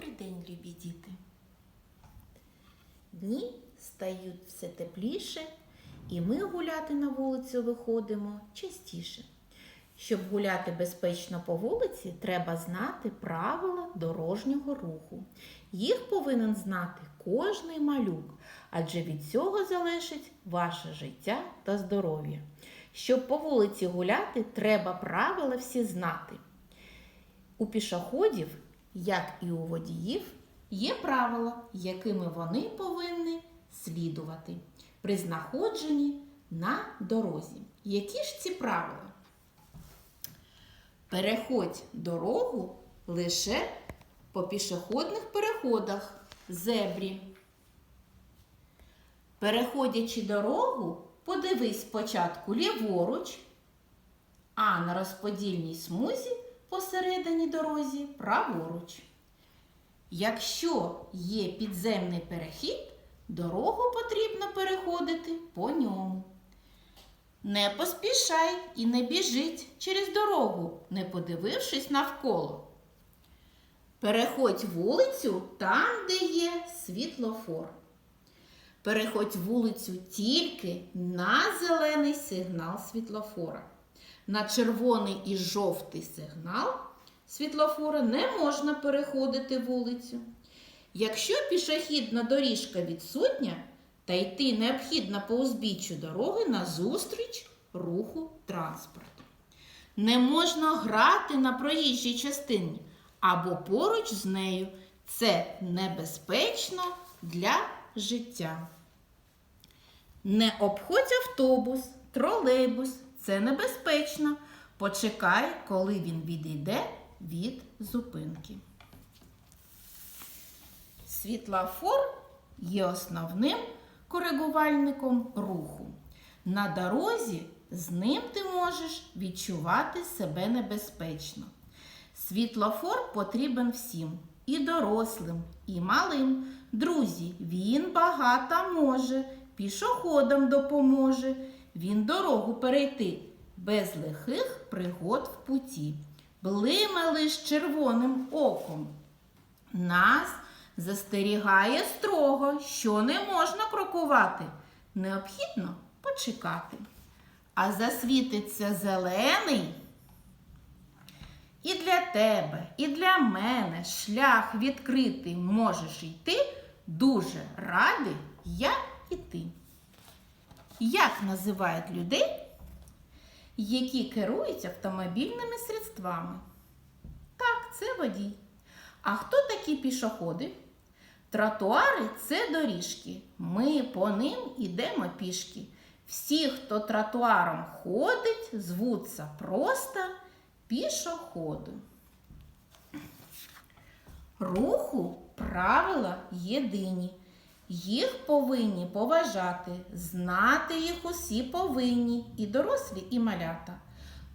Добрий день, любі діти. Дні стають все тепліше, і ми гуляти на вулицю виходимо частіше. Щоб гуляти безпечно по вулиці, треба знати правила дорожнього руху. Їх повинен знати кожний малюк, адже від цього залежить ваше життя та здоров'я. Щоб по вулиці гуляти, треба правила всі знати. У пішоходів, як і у водіїв, є правила, якими вони повинні слідувати при знаходженні на дорозі. Які ж ці правила? Переходь дорогу лише по пішохідних переходах зебрі. Переходячи дорогу, подивись спочатку ліворуч, а на розподільній смузі посередині дорозі праворуч. Якщо є підземний перехід, дорогу потрібно переходити по ньому. Не поспішай і не біжить через дорогу, не подивившись навколо. Переходь вулицю там, де є світлофор. Переходь вулицю тільки на зелений сигнал світлофора. На червоний і жовтий сигнал світлофора не можна переходити вулицю. Якщо пішохідна доріжка відсутня, та йти необхідно по узбіччю дороги назустріч руху транспорту. Не можна грати на проїжджій частині або поруч з нею. Це небезпечно для життя. Не обходь автобус, тролейбус. Це небезпечно. Почекай, коли він відійде від зупинки. Світлофор є основним коригувальником руху. На дорозі з ним ти можеш відчувати себе небезпечно. Світлофор потрібен всім і дорослим, і малим. Друзі, він багато може, пішоходам допоможе. Він дорогу перейти без лихих пригод в путі. Блиме лиш червоним оком. Нас застерігає строго, що не можна крокувати. Необхідно почекати. А засвітиться зелений. І для тебе, і для мене шлях відкритий можеш йти. Дуже радий я і ти. Як називають людей, які керують автомобільними средствами? Так, це водій. А хто такі пішоходи? Тротуари це доріжки. Ми по ним йдемо пішки. Всі, хто тротуаром ходить, звуться просто пішоходи. Руху правила єдині. Їх повинні поважати, знати їх усі повинні, і дорослі, і малята.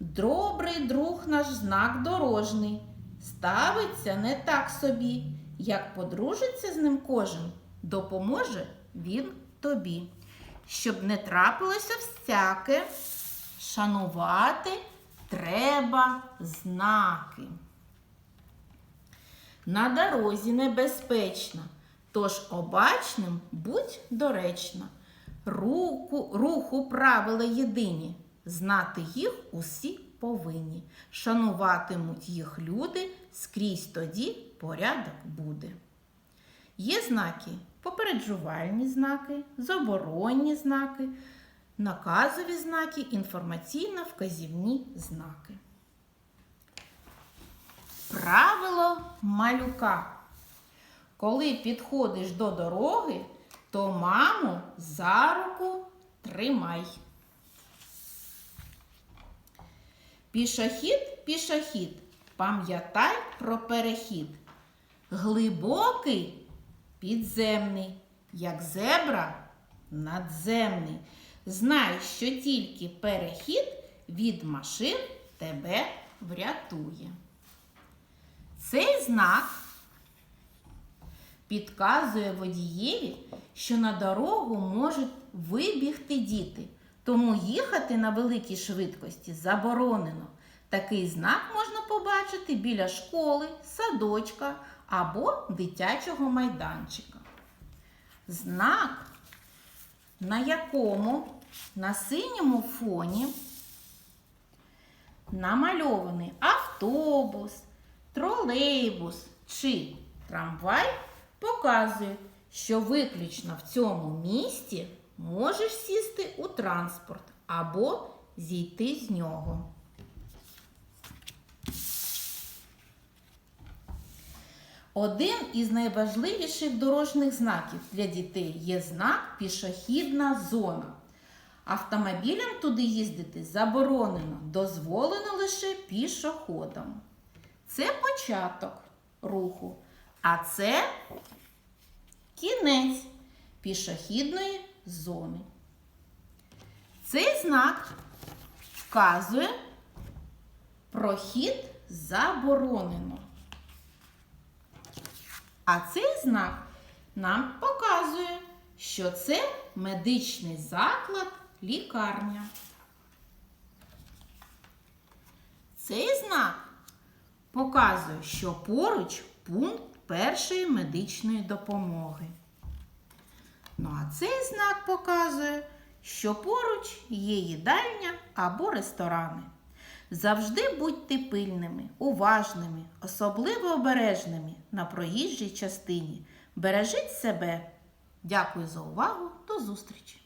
Добрий друг наш знак дорожний, ставиться не так собі, як подружиться з ним кожен, допоможе він тобі. Щоб не трапилося всяке, шанувати треба знаки. На дорозі небезпечно. Тож обачним будь доречно. Руку, руху правила єдині, знати їх усі повинні. Шануватимуть їх люди, скрізь тоді порядок буде. Є знаки попереджувальні знаки, заборонні знаки, наказові знаки, інформаційно-вказівні знаки. Правило малюка. Коли підходиш до дороги, то маму за руку тримай. Пішохід, пішохід, пам'ятай про перехід. Глибокий підземний, як зебра надземний. Знай, що тільки перехід від машин тебе врятує. Цей знак підказує водієві, що на дорогу можуть вибігти діти, тому їхати на великій швидкості заборонено. Такий знак можна побачити біля школи, садочка або дитячого майданчика. Знак, на якому на синьому фоні намальований автобус, тролейбус чи трамвай, показує, що виключно в цьому місті можеш сісти у транспорт або зійти з нього. Один із найважливіших дорожніх знаків для дітей є знак пішохідна зона. Автомобілям туди їздити заборонено, дозволено лише пішоходам. Це початок руху, а це кінець пішохідної зони. Цей знак вказує прохід заборонено. А цей знак нам показує, що це медичний заклад лікарня. Цей знак показує, що поруч пункт першої медичної допомоги. Ну а цей знак показує, що поруч є їдальня або ресторани. Завжди будьте пильними, уважними, особливо обережними на проїжджій частині. Бережіть себе. Дякую за увагу. До зустрічі!